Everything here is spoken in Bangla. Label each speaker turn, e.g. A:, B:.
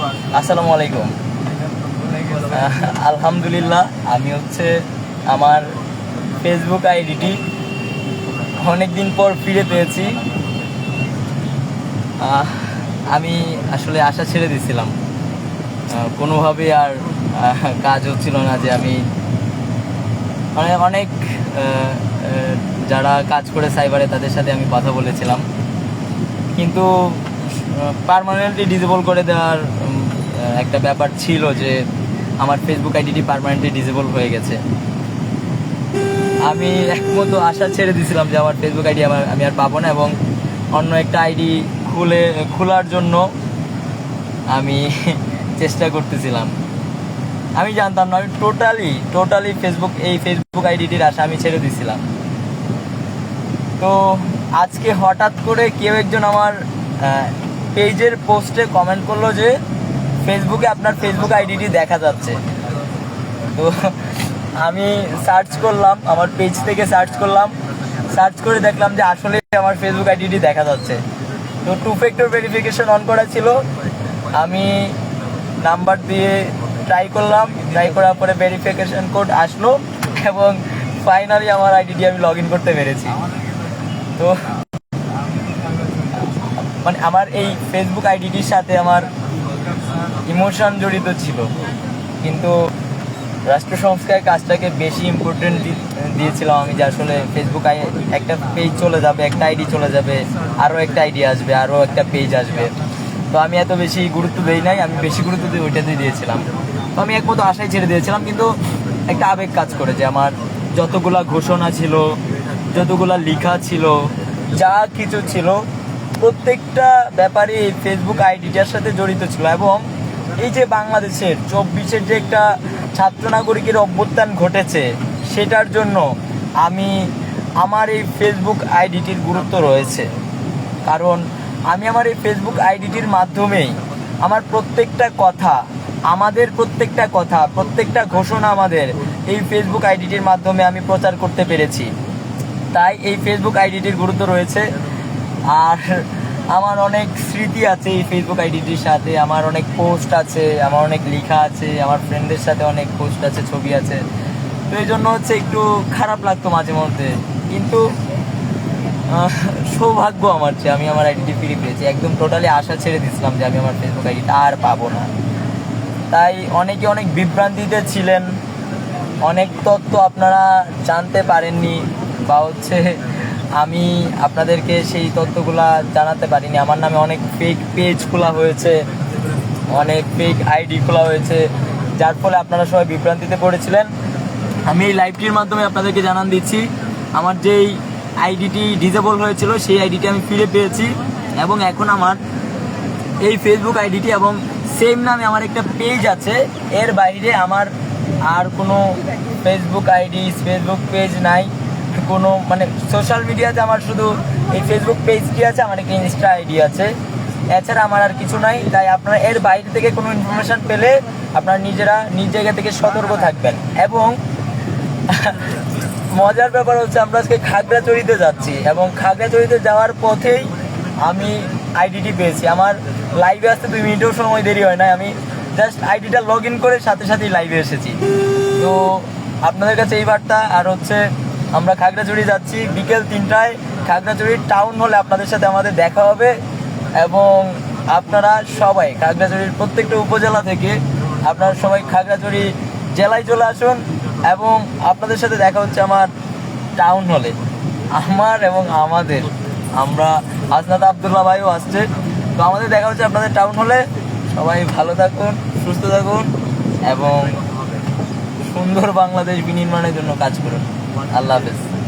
A: আসসালামু আলাইকুম। আলহামদুলিল্লাহ, আমি হচ্ছে আমার ফেসবুক আইডিটি অনেক দিন পর ফিরে পেয়েছি। আমি আসলে আশা ছেড়ে দিয়েছিলাম। কোনোভাবে আর কাজ হচ্ছিল না যে আমি মানে অনেক যারা কাজ করে সাইবারে তাদের সাথে আমি কথা বলেছিলাম। কিন্তু পারমানেন্টলি ডিজেবল করে দেওয়ার একটা ব্যাপার ছিল যে আমার ফেসবুক আইডিটি পারমানেন্টলি ডিজেবল হয়ে গেছে। আমি একমতো আশা ছেড়ে দিয়েছিলাম যে আমার ফেসবুক আইডি আমার, আমি আর পাবো না এবং অন্য একটা আইডি খুলে, খোলার জন্য আমি চেষ্টা করতেছিলাম। আমি জানতাম না, আমি টোটালি টোটালি ফেসবুক এই ফেসবুক আইডিটির আশা আমি ছেড়ে দিয়েছিলাম। তো আজকে হঠাৎ করে কেউ একজন আমার পেজের পোস্টে কমেন্ট করল যে ফেসবুকে আপনার ফেসবুক আইডিটি দেখা যাচ্ছে। তো আমি সার্চ করলাম, আমার পেজ থেকে সার্চ করলাম। সার্চ করে দেখলাম যে আসলে আমার ফেসবুক আইডিটি দেখা যাচ্ছে। তো টু ফ্যাক্টর ভেরিফিকেশন অন করা ছিল। আমি নাম্বার দিয়ে ট্রাই করলাম ট্রাই করার পরে ভেরিফিকেশন কোড আসলো এবং ফাইনালি আমার আইডিটি আমি লগ ইন করতে পেরেছি। তো মানে আমার এই ফেসবুক আইডিটির সাথে আমার ইমোশন জড়িত ছিল। কিন্তু রাষ্ট্র সংস্কার কাজটাকে বেশি ইম্পর্টেন্ট দিয়েছিলাম আমি যে আসলে ফেসবুক আই একটা পেজ চলে যাবে, একটা আইডি চলে যাবে, আরও একটা আইডি আসবে, আরও একটা পেজ আসবে। তো আমি এত বেশি গুরুত্ব দিই নাই, আমি বেশি গুরুত্ব দিয়ে ওইটাতেই দিয়েছিলাম। তো আমি একমতো আশায় ছেড়ে দিয়েছিলাম, কিন্তু একটা আবেগ কাজ করে যে আমার যতগুলা ঘোষণা ছিল, যতগুলা লেখা ছিল, যা কিছু ছিল প্রত্যেকটা ব্যাপারে এই ফেসবুক আইডিটার সাথে জড়িত ছিল এবং এই যে বাংলাদেশের চব্বিশের যে একটা ছাত্র নাগরিকের অভ্যুত্থান ঘটেছে, সেটার জন্য আমি, আমার এই ফেসবুক আইডিটির গুরুত্ব রয়েছে। কারণ আমি আমার এই ফেসবুক আইডিটির মাধ্যমেই আমার প্রত্যেকটা কথা, আমাদের প্রত্যেকটা কথা, প্রত্যেকটা ঘোষণা আমাদের এই ফেসবুক আইডিটির মাধ্যমে আমি প্রচার করতে পেরেছি। তাই এই ফেসবুক আইডিটির গুরুত্ব রয়েছে। আর আমার অনেক স্মৃতি আছে এই ফেসবুক আইডিটির সাথে, আমার অনেক পোস্ট আছে, আমার অনেক লেখা আছে, আমার ফ্রেন্ডদের সাথে অনেক পোস্ট আছে, ছবি আছে। তো এই জন্য হচ্ছে একটু খারাপ লাগতো মাঝে মধ্যে। কিন্তু সৌভাগ্য আমার যে আমি আমার আইডিটি ফিরে পেয়েছি। একদম টোটালি আশা ছেড়ে দিয়েছিলাম যে আমি আমার ফেসবুক আইডিটা আর পাবো না। তাই অনেকে অনেক বিভ্রান্তিতে ছিলেন। অনেক তথ্য আপনারা জানতে পারেননি। বা হচ্ছে আমি আপনাদেরকে সেই তথ্যগুলা জানাতে পারিনি। আমার নামে অনেক ফেক পেজ খোলা হয়েছে, অনেক ফেক আইডি খোলা হয়েছে, যার ফলে আপনারা সবাই বিভ্রান্তিতে পড়েছিলেন। আমি এই লাইভটির মাধ্যমে আপনাদেরকে জানান দিচ্ছি, আমার যেই আইডিটি ডিজেবল হয়েছিল, সেই আইডিটি আমি ফিরে পেয়েছি এবং এখন আমার এই ফেসবুক আইডিটি এবং সেম নামে আমার একটা পেজ আছে। এর বাইরে আমার আর কোনো ফেসবুক আইডি ফেসবুক পেজ নাই। কোনো মানে সোশ্যাল মিডিয়াতে আমার শুধু এই ফেসবুক পেজটি আছে, আমার একটা ইনস্টা আইডি আছে। এছাড়া আমার আর কিছু নাই, তাই আপনারা এর বাইরে থেকে কোনো ইনফরমেশান পেলে আপনারা নিজেরা নিজ জায়গা থেকে সতর্ক থাকবেন। এবং মজার ব্যাপার হচ্ছে আমরা আজকে খাগড়াছড়িতে যাচ্ছি, এবং খাগড়াছড়িতে যাওয়ার পথেই আমি আইডিটি পেয়েছি। আমার লাইভে আসতে দুই মিনিটও সময় দেরি হয় না আমি জাস্ট আইডিটা লগ ইন করে সাথে সাথেই লাইভে এসেছি। তো আপনাদের কাছে এই বার্তা, আর হচ্ছে আমরা খাগড়াছড়ি যাচ্ছি বিকেল তিনটায়। খাগড়াছড়ির টাউন হলে আপনাদের সাথে আমাদের দেখা হবে এবং আপনারা সবাই খাগড়াছড়ির প্রত্যেকটা উপজেলা থেকে আপনারা সবাই খাগড়াছড়ি জেলায় চলে আসুন এবং আপনাদের সাথে দেখা হচ্ছে আমার টাউন হলে আমার এবং আমাদের। আমরা আসনাদ আবদুল্লাহ ভাইও আসছে। তো আমাদের দেখা হচ্ছে আপনাদের টাউন হলে সবাই ভালো থাকুন, সুস্থ থাকুন এবং সুন্দর বাংলাদেশ বিনির্মাণের জন্য কাজ করুন। আল্লাহ হাফেজ